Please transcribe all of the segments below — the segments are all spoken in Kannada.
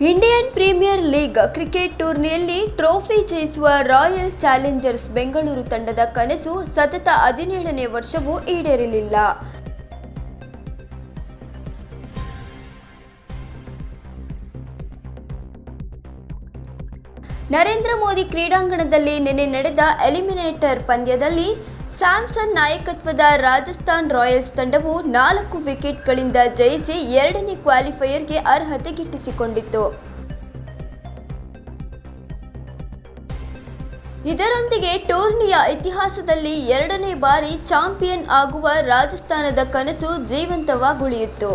ಇಂಡಿಯನ್ ಪ್ರೀಮಿಯರ್ ಲೀಗ್ ಕ್ರಿಕೆಟ್ ಟೂರ್ನಿಯಲ್ಲಿ ಟ್ರೋಫಿ ಜಯಿಸುವ ರಾಯಲ್ ಚಾಲೆಂಜರ್ಸ್ ಬೆಂಗಳೂರು ತಂಡದ ಕನಸು ಸತತ ಹದಿನೇಳನೇ ವರ್ಷವೂ ಈಡೇರಲಿಲ್ಲ. ನರೇಂದ್ರ ಮೋದಿ ಕ್ರೀಡಾಂಗಣದಲ್ಲಿ ನಿನ್ನೆ ನಡೆದ ಎಲಿಮಿನೇಟರ್ ಪಂದ್ಯದಲ್ಲಿ ಸ್ಯಾಮ್ಸನ್ ನಾಯಕತ್ವದ ರಾಜಸ್ಥಾನ್ ರಾಯಲ್ಸ್ ತಂಡವು ನಾಲ್ಕು ವಿಕೆಟ್ಗಳಿಂದ ಜಯಿಸಿ ಎರಡನೇ ಕ್ವಾಲಿಫೈಯರ್ಗೆ ಅರ್ಹತೆ ಗಿಟ್ಟಿಸಿಕೊಂಡಿತ್ತು. ಇದರೊಂದಿಗೆ ಟೂರ್ನಿಯ ಇತಿಹಾಸದಲ್ಲಿ ಎರಡನೇ ಬಾರಿ ಚಾಂಪಿಯನ್ ಆಗುವ ರಾಜಸ್ಥಾನದ ಕನಸು ಜೀವಂತವಾಗುಳಿಯಿತು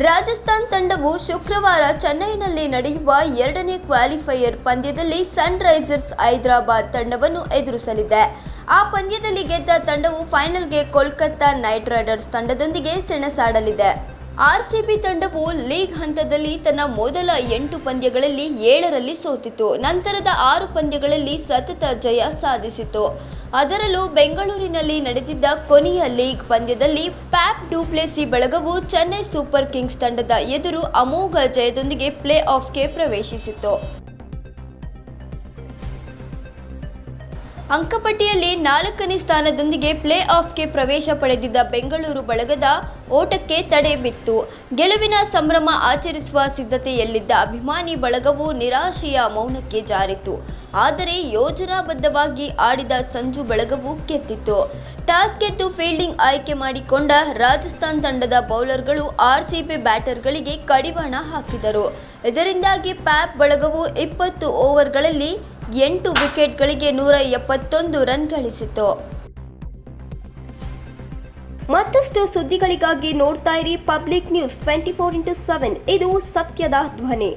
ರಾಜಸ್ಥಾನ್ ತಂಡವು ಶುಕ್ರವಾರ ಚೆನ್ನೈನಲ್ಲಿ ನಡೆಯುವ ಎರಡನೇ ಕ್ವಾಲಿಫೈಯರ್ ಪಂದ್ಯದಲ್ಲಿ ಸನ್ರೈಸರ್ಸ್ ಹೈದರಾಬಾದ್ ತಂಡವನ್ನು ಎದುರಿಸಲಿದೆ. ಆ ಪಂದ್ಯದಲ್ಲಿ ಗೆದ್ದ ತಂಡವು ಫೈನಲ್ಗೆ ಕೋಲ್ಕತ್ತಾ ನೈಟ್ ರೈಡರ್ಸ್ ತಂಡದೊಂದಿಗೆ ಸೆಣಸಾಡಲಿದೆ. ಆರ್ಸಿಬಿ ತಂಡವು ಲೀಗ್ ಹಂತದಲ್ಲಿ ತನ್ನ ಮೊದಲ ಎಂಟು ಪಂದ್ಯಗಳಲ್ಲಿ ಏಳರಲ್ಲಿ ಸೋತಿತ್ತು. ನಂತರದ ಆರು ಪಂದ್ಯಗಳಲ್ಲಿ ಸತತ ಜಯ ಸಾಧಿಸಿತು ಅದರಲ್ಲೂ ಬೆಂಗಳೂರಿನಲ್ಲಿ ನಡೆದಿದ್ದ ಕೊನೆಯ ಲೀಗ್ ಪಂದ್ಯದಲ್ಲಿ ಪ್ಯಾಪ್ ಡ್ಯೂಪ್ಲೆಸಿ ಬಳಗವು ಚೆನ್ನೈ ಸೂಪರ್ ಕಿಂಗ್ಸ್ ತಂಡದ ಎದುರು ಅಮೋಘ ಜಯದೊಂದಿಗೆ ಪ್ಲೇ ಆಫ್ಗೆ ಪ್ರವೇಶಿಸಿತು ಅಂಕಪಟ್ಟಿಯಲ್ಲಿ ನಾಲ್ಕನೇ ಸ್ಥಾನದೊಂದಿಗೆ ಪ್ಲೇ ಆಫ್ಗೆ ಪ್ರವೇಶ ಪಡೆದಿದ್ದ ಬೆಂಗಳೂರು ಬಳಗದ ಓಟಕ್ಕೆ ತಡೆ ಬಿತ್ತು. ಗೆಲುವಿನ ಸಂಭ್ರಮ ಆಚರಿಸುವ ಸಿದ್ಧತೆಯಲ್ಲಿದ್ದ ಅಭಿಮಾನಿ ಬಳಗವು ನಿರಾಶೆಯ ಮೌನಕ್ಕೆ ಜಾರಿತು ಆದರೆ ಯೋಜನಾಬದ್ಧವಾಗಿ ಆಡಿದ ಸಂಜು ಬಳಗವು ಗೆದ್ದಿತ್ತು ಟಾಸ್ ಗೆದ್ದು ಫೀಲ್ಡಿಂಗ್ ಆಯ್ಕೆ ಮಾಡಿಕೊಂಡ ರಾಜಸ್ಥಾನ್ ತಂಡದ ಬೌಲರ್ಗಳು ಆರ್ಸಿಬಿ ಬ್ಯಾಟರ್ಗಳಿಗೆ ಕಡಿವಾಣ ಹಾಕಿದರು. ಇದರಿಂದಾಗಿ ಪ್ಯಾಪ್ ಬಳಗವು ಇಪ್ಪತ್ತು ಓವರ್ಗಳಲ್ಲಿ ಎಂಟು ವಿಕೆಟ್ಗಳಿಗೆ ನೂರ ಎಪ್ಪತ್ತೊಂದು ರನ್ ಗಳಿಸಿತು ಮತ್ತಷ್ಟು ಸುದ್ದಿಗಳಿಗಾಗಿ ನೋಡ್ತಾ ಇರಿ public news twenty four into seven. ಇದು ಸತ್ಯದ ಧ್ವನಿ.